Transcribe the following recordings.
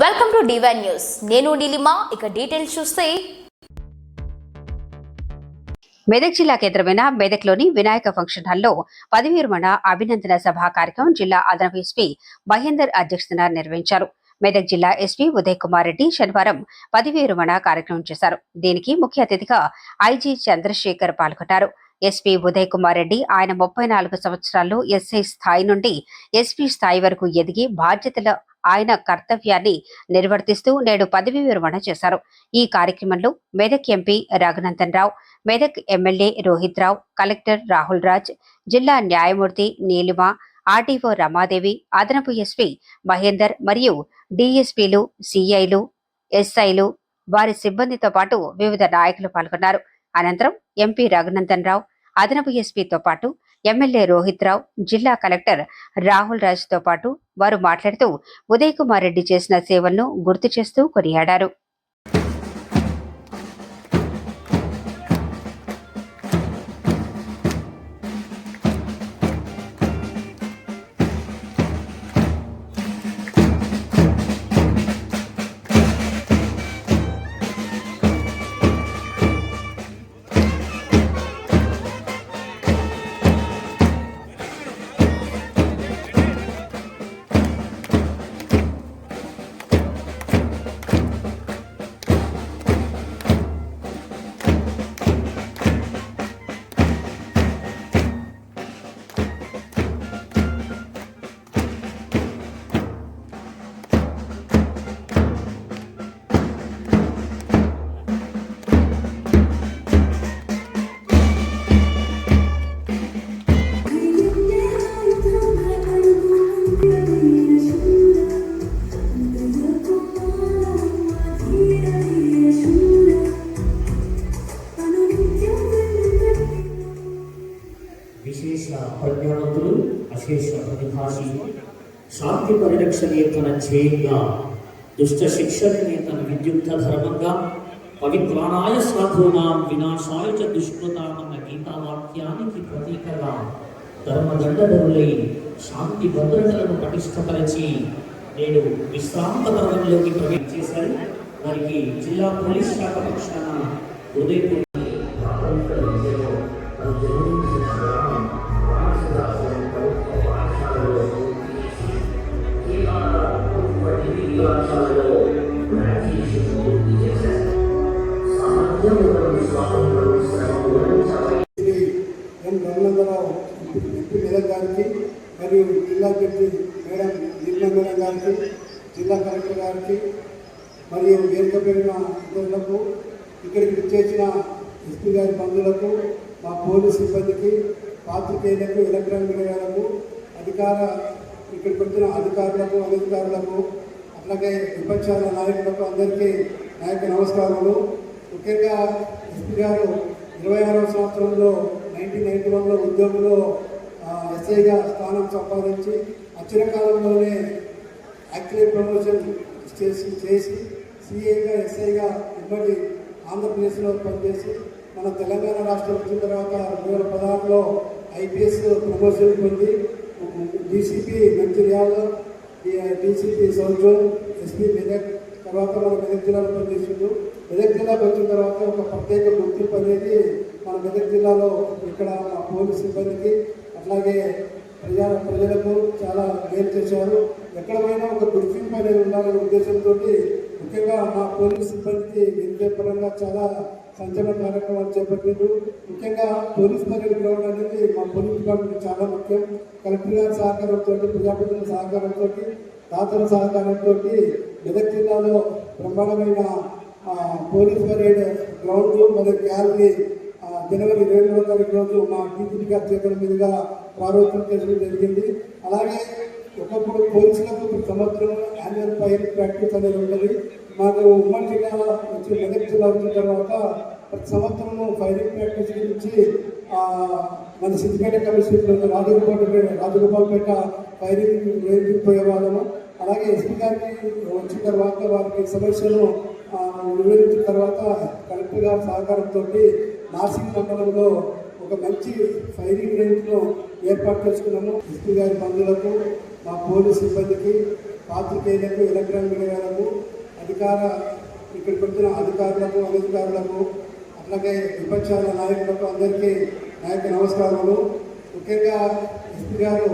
Welcome to divine news నేను నీలిమా ఇక details చూస్తే. మెదక్ జిల్లా కేంద్రమైన మెదక్లోని వినాయక ఫంక్షన్ హాల్లో పదవీరమణ అభినందన సభ కార్యక్రమం జిల్లా అదనపు ఎస్పీ మహేందర్ అధ్యక్షతన నిర్వహించారు. మెదక్ జిల్లా ఎస్పీ ఉదయ్ కుమార్ రెడ్డి శనివారం పదవీరమణ కార్యక్రమం చేశారు. దీనికి ముఖ్య అతిథిగా ఐజీ చంద్రశేఖర్ పాల్గొన్నారు ఎస్పీ ఉదయ్ కుమార్ రెడ్డి ఆయన ముప్పై నాలుగు సంవత్సరాల్లో ఎస్ఐ స్థాయి నుండి ఎస్పీ స్థాయి వరకు ఎదిగి బాధ్యతల ఆయన కర్తవ్యాన్ని నిర్వర్తిస్తూ నేడు పదవి విరమణ చేశారు. ఈ కార్యక్రమంలో Medak MP Raghunandan Rao Medak MLA Rohit Rao collector Rahul Raj జిల్లా న్యాయమూర్తి నీలిమ ఆర్టీఓ రమాదేవి అదనపు ఎస్పీ మహేందర్ మరియు డిఎస్పీలు సిఐలు ఎస్ఐలు వారి సిబ్బందితో పాటు వివిధ నాయకులు పాల్గొన్నారు. అనంతరం ఎంపీ రఘునందన్ రావు అదనపు ఎస్పీతో పాటు ఎమ్మెల్యే రోహిత్ రావు జిల్లా కలెక్టర్ రాహుల్ రాజ్తో పాటు వారు మాట్లాడుతూ ఉదయ్ కుమార్ రెడ్డి చేసిన సేవలను గుర్తు చేస్తూ కొనియాడారు. విశేష అశేష శాంతి పరిరక్షణే తన ధ్యేయంగా దుష్ట శిక్షణనే తన విద్యుక్త ధర్మంగా పవిత్రాణాయ సాధూనాం వినాశాయ చ దుష్కృతామన్న గీతావాక్యానికి ప్రతీకగా ధర్మదండధరులై శాంతి భద్రతలను పటిష్టపరిచి నేను విశ్రాంత పర్వంలోకి ప్రవేశించేశారు వారికి జిల్లా పోలీస్ శాఖ పక్షాన ఉదయపూర్ ఎంపీ మేడం గారికి మరియు జిల్లా జడ్జి మేడం నీలనందన గారికి జిల్లా కలెక్టర్ గారికి మరియు వేదిక పెరిగిన ఇతరులకు ఇక్కడికి విచ్చేసిన ఎస్పీ గారి బంధువులకు మా పోలీస్ సిబ్బందికి పాత్రికేయులకు ఎలక్ట్రానిక్ మీడియాలకు అధికార ఇక్కడికి వచ్చిన అధికారులకు అనధికారులకు అలాగే విపక్షాల నాయకులకు అందరికీ నాయక నమస్కారాలు ముఖ్యంగా ఎస్పీ గారు ఇరవై ఆరవ సంవత్సరంలో నైన్టీన్ నైన్టీ వన్లో ఉద్యోగంలో ఎస్ఐగా స్థానం సంపాదించి అచ్చిన కాలంలోనే యాక్టివ్ ప్రమోషన్ చేసి చేసి సిఐగా ఎస్ఐగా ఇబ్బంది ఆంధ్రప్రదేశ్లో పనిచేసి మన తెలంగాణ రాష్ట్రం వచ్చిన తర్వాత రెండు వేల పదహారులో ఐపీఎస్ ప్రమోషన్ పొంది DCP Mancherial DCP south SP Medak తర్వాత మన మెదక్ జిల్లాలో పనిచేసిండు. మెదక్ జిల్లాకు వచ్చిన తర్వాత ఒక ప్రత్యేక గుర్తింపు అనేది మన మెదక్ జిల్లాలో ఇక్కడ మా పోలీస్ సిబ్బందికి అట్లాగే ప్రజా ప్రజలకు చాలా మేలు చేశారు. ఎక్కడ పోయినా ఒక గుర్తింపు అనేది ఉండాలనే ఉద్దేశంతో ముఖ్యంగా మా పోలీస్ సిబ్బందికి విద్య పరంగా చాలా సంచలన కార్యక్రమాలు చేపట్టిండ్రు ముఖ్యంగా పోలీస్ పరేడ్ గ్రౌండ్ అనేది మా పోలీస్ డిపార్ట్మెంట్ చాలా ముఖ్యం. కలెక్టర్ గారి సహకారంతో ప్రజాప్రతినిధుల సహకారంతో దాతల సహకారంతో మెదక్ జిల్లాలో బ్రహ్మాండమైన పోలీస్ పరేడ్ గ్రౌండ్ మరియు గ్యాలరీ జనవరి ఇరవై మూడో తారీఖు రోజు మా డీజీపీ గారి చేతుల మీదుగా ప్రారంభం చేయడం జరిగింది. అలాగే ఒకప్పుడు పోలీసులకు ప్రతి సంవత్సరం యాన్యువల్ ఫైర్ ప్రాక్టీస్ అనేది ఉంటుంది మాకు ఉమ్మడి జిల్లా వచ్చి మెదక్ జిల్లా వచ్చిన తర్వాత ప్రతి సంవత్సరం ఫైరింగ్ ప్రాక్టీస్ గురించి మన సిద్దిపేట కమిషనర్ రాజగోపాల్ రాజగోపాల్పేట ఫైరింగ్ వేయించిపోయే వాళ్ళము అలాగే ఎస్పీ గారికి వచ్చిన తర్వాత వారికి సమస్యను వివరించిన తర్వాత కలెక్టర్ గారి సహకారంతో నార్సింగ్ మండలంలో ఒక మంచి ఫైరింగ్ రేంజ్ను ఏర్పాటు చేసుకున్నాము. ఎస్పీ గారి బంధువులకు మా పోలీస్ సిబ్బందికి పాత్రికేయులకు ఎలక్ట్రానిక్ మీడియాలకు అధికార ఇక్కడికి వచ్చిన అధికారులకు అనధికారులకు అట్లాగే విపక్షాల నాయకులకు అందరికీ నాయక నమస్కారములు. ముఖ్యంగా ఎస్పీ గారు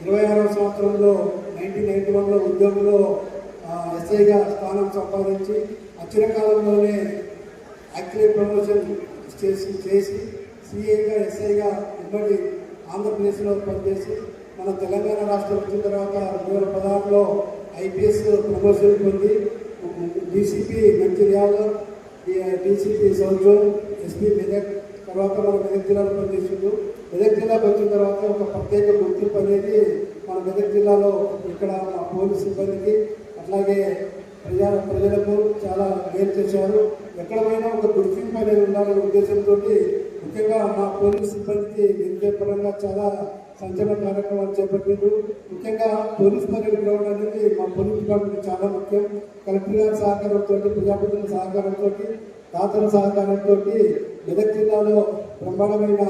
ఇరవై ఆరో సంవత్సరంలో నైన్టీన్ నైన్టీ వన్లో ఉద్యోగంలో ఎస్ఐగా స్థానం సంపాదించి అచ్చిన కాలంలోనే యాక్చువల్లీ ప్రమోషన్ చేసి చేసి సిఐగా ఎస్ఐగా ఉమ్మడి ఆంధ్రప్రదేశ్లో పనిచేసి మన తెలంగాణ రాష్ట్రం వచ్చిన తర్వాత రెండు వేల పదహారులో ఐపీఎస్ ప్రమోషన్ పొంది DCP Mancherial DCP south zone SP Medak తర్వాత మన మెదక్ జిల్లాలో పనిచేసిండు. మెదక్ జిల్లాకు వచ్చిన తర్వాత ఒక ప్రత్యేక గుర్తింపు అనేది మన మెదక్ జిల్లాలో ఇక్కడ పోలీస్ సిబ్బందికి అట్లాగే ప్రజా ప్రజలకు చాలా మేలు చేశారు. ఎక్కడ పోయినా ఒక గుర్తింపు అనేది ఉండాలనే ఉద్దేశంతో ముఖ్యంగా మా పోలీస్ సిబ్బందికి విద్యాపరంగా చాలా సంచలన కార్యక్రమాలు చేపట్టిండు ముఖ్యంగా పోలీస్ పరేడ్ గ్రౌండ్ అనేది మా పోలీస్ డిపార్ట్మెంట్ చాలా ముఖ్యం. కలెక్టర్ గారి సహకారంతో ప్రజాప్రతినిధుల సహకారంతో దాతల సహకారంతో మెదక్ జిల్లాలో బ్రహ్మాండమైన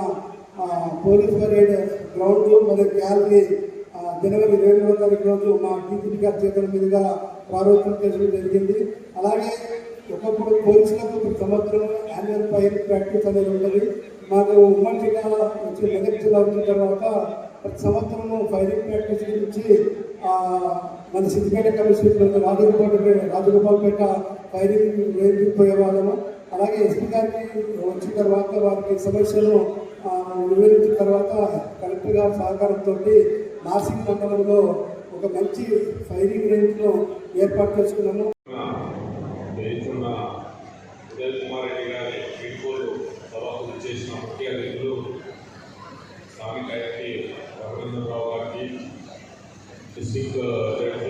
పోలీస్ పరేడ్ గ్రౌండ్ మరియు గ్యాలరీ జనవరి ఇరవై రెండవ తారీఖు రోజు మా డీజీపీ గారి చేతుల మీదుగా ప్రారంభం చేయడం జరిగింది. అలాగే ఒకప్పుడు పోలీసులకు సంవత్సరం యాన్యువల్ ఫైర్ ప్రాక్టీస్ అనేది ఉన్నది నాకు ఉమ్మడి జిల్లా నుంచి మెదక్ జిల్లా వచ్చిన తర్వాత ప్రతి సంవత్సరము ఫైరింగ్ ప్రాక్టీస్ గురించి మన సిద్దిపేట కమిషనర్ రాజగోపాల్ రాజగోపాల్పేట ఫైరింగ్ వేయించిపోయేవాళ్ళము అలాగే ఎస్పీ గారికి వచ్చిన తర్వాత వారికి సమస్యను వివరించిన తర్వాత కలెక్టర్ గారి సహకారంతో నార్సింగ్ మండలంలో ఒక మంచి ఫైరింగ్ రేంజ్ను ఏర్పాటు చేసుకున్నాము. seek uh, that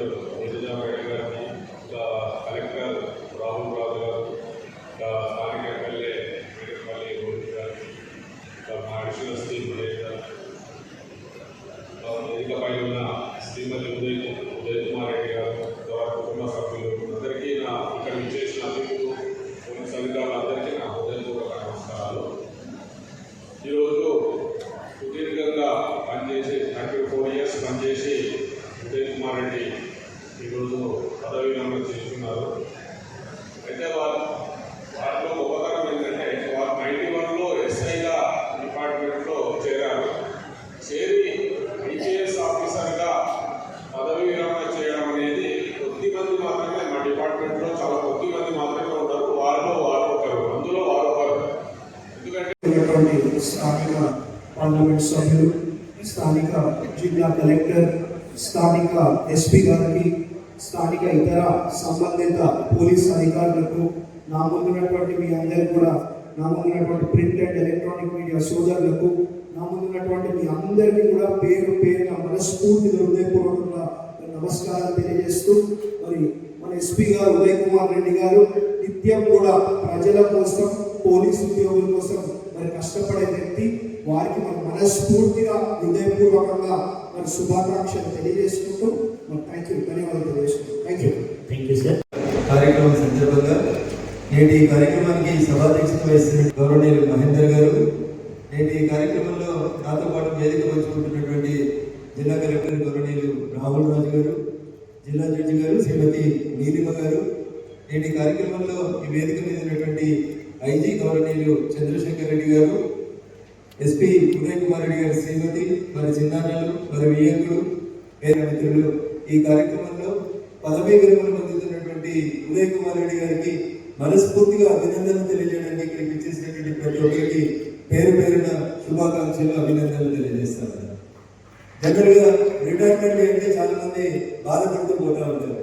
ఉన్నటువంటి స్థానిక పార్లమెంట్ సభ్యులు స్థానిక జిల్లా కలెక్టర్ స్థానిక ఎస్పీ గారికి స్థానిక ఇతర సంబంధిత పోలీస్ అధికారులకు నా ముందున్నటువంటి మీ అందరికి కూడా నా ముందున్నటువంటి ప్రింట్ అండ్ ఎలక్ట్రానిక్ మీడియా సోదరులకు నా ముందున్నటువంటి మీ అందరికీ కూడా పేరు పేరున మనస్ఫూర్తిగా హృదయపూర్వకంగా నమస్కారం తెలియజేస్తూ మరి మన ఎస్పీ గారు ఉదయ్ కుమార్ రెడ్డి గారు నిత్యం కూడా ప్రజల కోసం పోలీస్ ఉద్యోగుల కోసం మరి కష్టపడే వ్యక్తి వారికి మన మనస్ఫూర్తిగా హృదయపూర్వకంగా మరి శుభాకాంక్షలు తెలియజేసుకుంటూ మరి థ్యాంక్ యూ ధన్యవాదాలు తెలియజేసుకుంటాం. Thank you thank you sir కార్యక్రమం సందర్భంగా నేటి ఈ కార్యక్రమానికి సభాధ్యక్షత వహిస్తున్న గౌరవనీయులు మహేందర్ గారు నేటి ఈ కార్యక్రమంలో నాతో పాటు వేదిక పంచుకుంటున్నటువంటి జిల్లా కలెక్టర్ గౌరవనీయులు రాహుల్ రాజు గారు జిల్లా జడ్జి గారు శ్రీమతి నీలిమ గారు. నేటి కార్యక్రమంలో ఈ వేదిక మీద ఉన్నటువంటి ఐజీ గౌరవనీయులు చంద్రశేఖర్ రెడ్డి గారు ఎస్పీ ఉదయ్ కుమార్ రెడ్డి గారి శ్రీమతి మరి చిన్నాన్నలు మరి వియ్యంకులు మిత్రులు. ఈ కార్యక్రమంలో పదవీ విరమణ పొందుతున్నటువంటి ఉదయ్ కుమార్ రెడ్డి గారికి మనస్ఫూర్తిగా అభినందనలు తెలియజేయడానికి ఇక్కడికి ఇచ్చేసినటువంటి ప్రతి ఒక్కరికి పేరు పేరున శుభాకాంక్షలు అభినందనలు తెలియజేస్తాను. జనరల్గా రిటైర్మెంట్ అంటే చాలా మంది బాధపడుతూ పోతా ఉంటారు.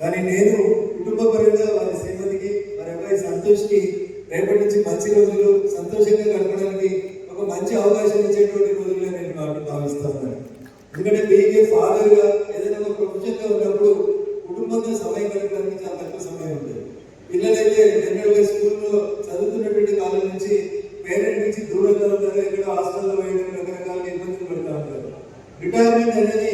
కానీ నేను కుటుంబ పరంగా వారి శ్రీమతికి వారి అబ్బాయి సంతోష్కి రేపటి నుంచి మంచి రోజులు సంతోషంగా గడపడానికి ఒక మంచి అవకాశం ఇచ్చేటువంటి రోజులుగా నేను భావి- భావిస్తాను ఎందుకంటే బీయింగ్ ఫాదర్గా ఏదైనా ఒక ప్రొఫెషన్గా ఉన్నప్పుడు కుటుంబంతో సమయం గడపడానికి చాలా తక్కువ సమయం ఉంటుంది పిల్లలైతే జనరల్గా స్కూల్లో చదువుతున్నటువంటి కాలం నుంచి పేరెంట్ నుంచి దూరంగా ఉంటారు ఇక్కడ హాస్టల్లో వేయడం రకరకాల ఇబ్బందులు పడుతూ ఉంటారు. రిటైర్మెంట్ అనేది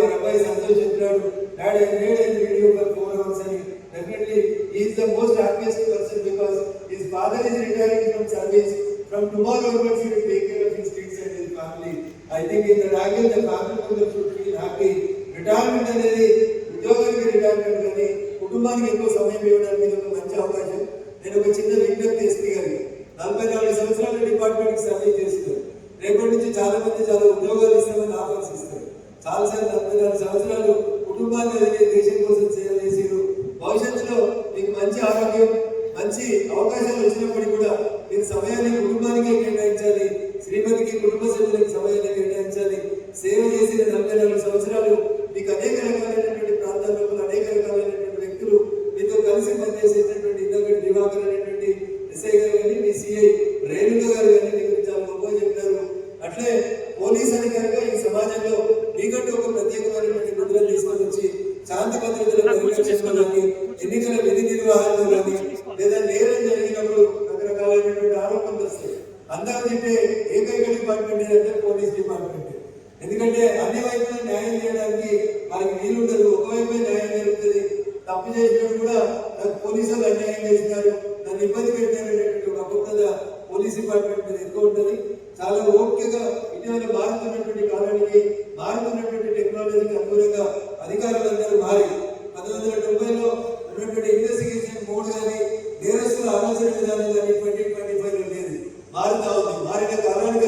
మన అబ్బాయి సంతోష్ చెప్పినాడు. డాడీ నేడేది వీడియో కాల్ ప్రోగ్రామ్స్ అని definitely is the most happiest person because his father is retiring from service from tomorrow onwards you take care of his kids and his family I think in the angle the family members should feel happy retirement అనేది ఉద్యోగానికి retirement కానీ కుటుంబానికి ఎక్కువ సమయం ఇవ్వడానికి ఒక మంచి అవకాశం. నేను ఒక చిన్న విజ్ఞప్తి ఎస్పీ గారికి నలభై నాలుగు సంవత్సరాలు డిపార్ట్మెంట్కి సర్వీస్ చేస్తున్నారు. రేపటి నుంచి చాలా మంది చాలా ఉద్యోగాలు ఇస్తామని ఆలోచిస్తారు కాల్సిన డెబ్బై నాలుగు సంవత్సరాలు కుటుంబాన్ని ఎదిగే దేశం కోసం తింటే ఏకైక డిపార్ట్మెంట్ అంటే పోలీస్ డిపార్ట్మెంట్ ఎందుకంటే అన్ని వైపు న్యాయం చేయడానికి మనకి వీలుండదు. ఒకవైపే న్యాయం జరుగుతుంది. తప్పు చేసినప్పుడు కూడా నాకు పోలీసులు అన్యాయం చేస్తారు నన్ను ఇబ్బంది పెట్టారు అనేటువంటి ఒక అపప్రద పోలీస్ డిపార్ట్మెంట్ మీద ఎక్కువ ఉంటుంది. చాలా ఓపికగా ఇటీవల భారత్ ఉన్నటువంటి కాలానికి ఉన్నటువంటి టెక్నాలజీకి అనుగుణంగా అధికారులందరూ మారి పంతొమ్మిది వందల డెబ్బైలో ఉన్నటువంటి ఇన్వెస్టిగేషన్ మోడ్ కానీ నేరస్తుల ఆలోచన విధానం కానీ மாறுதாவது மாறின கர்நாடக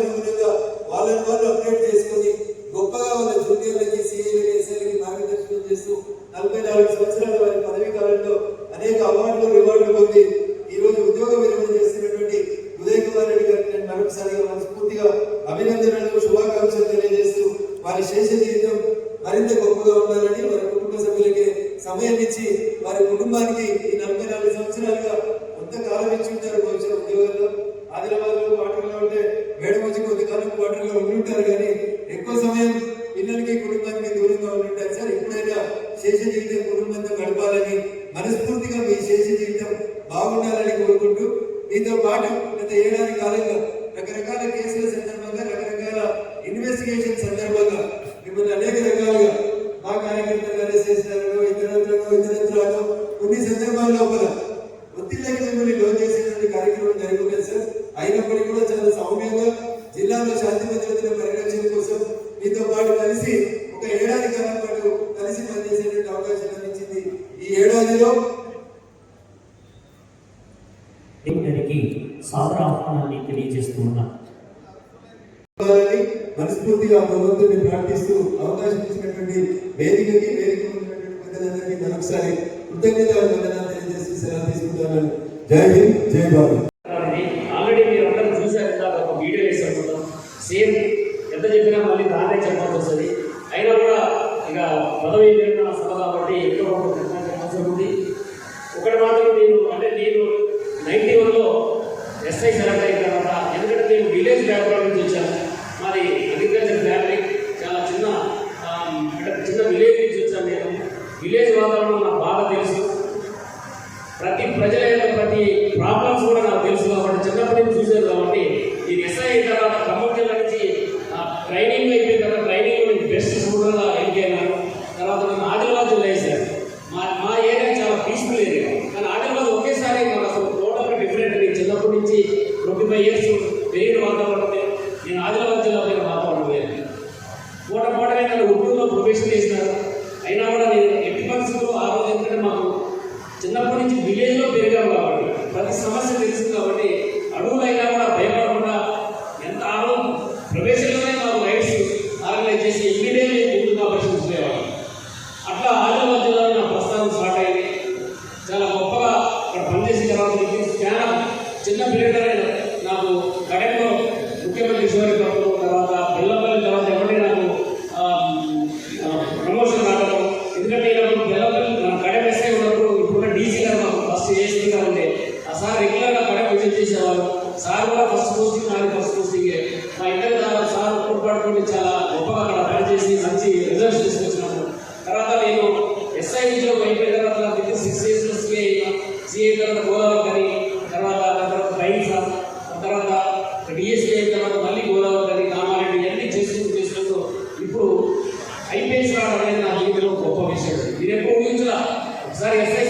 శేష జీవితం కుటుంబంతో గడపాలని మనస్ఫూర్తిగా మీ శేష జీవితం బాగుండాలని కోరుకుంటూ మీతో పాటు గత ఏడాది కాలంలో రకరకాల కేసుల సందర్భంగా రకరకాల ఇన్వెస్టిగేషన్ సందర్భంగా మిమ్మల్ని అనేక రకాల ఏడాదిలో? సాదర ఆహ్వానాన్ని తెలియజేస్తూ ఉన్నాను మనస్ఫూర్తిగా భగవంతుని ప్రార్థిస్తూ అవకాశం ఇచ్చినటువంటి వేదికకి వేదిక పెద్దలందరికీ మరొకసారి కృతజ్ఞత తెలియజేసి సెలవు తీసుకుంటున్నాను. జై హింద్ జై Bharat. Sir S I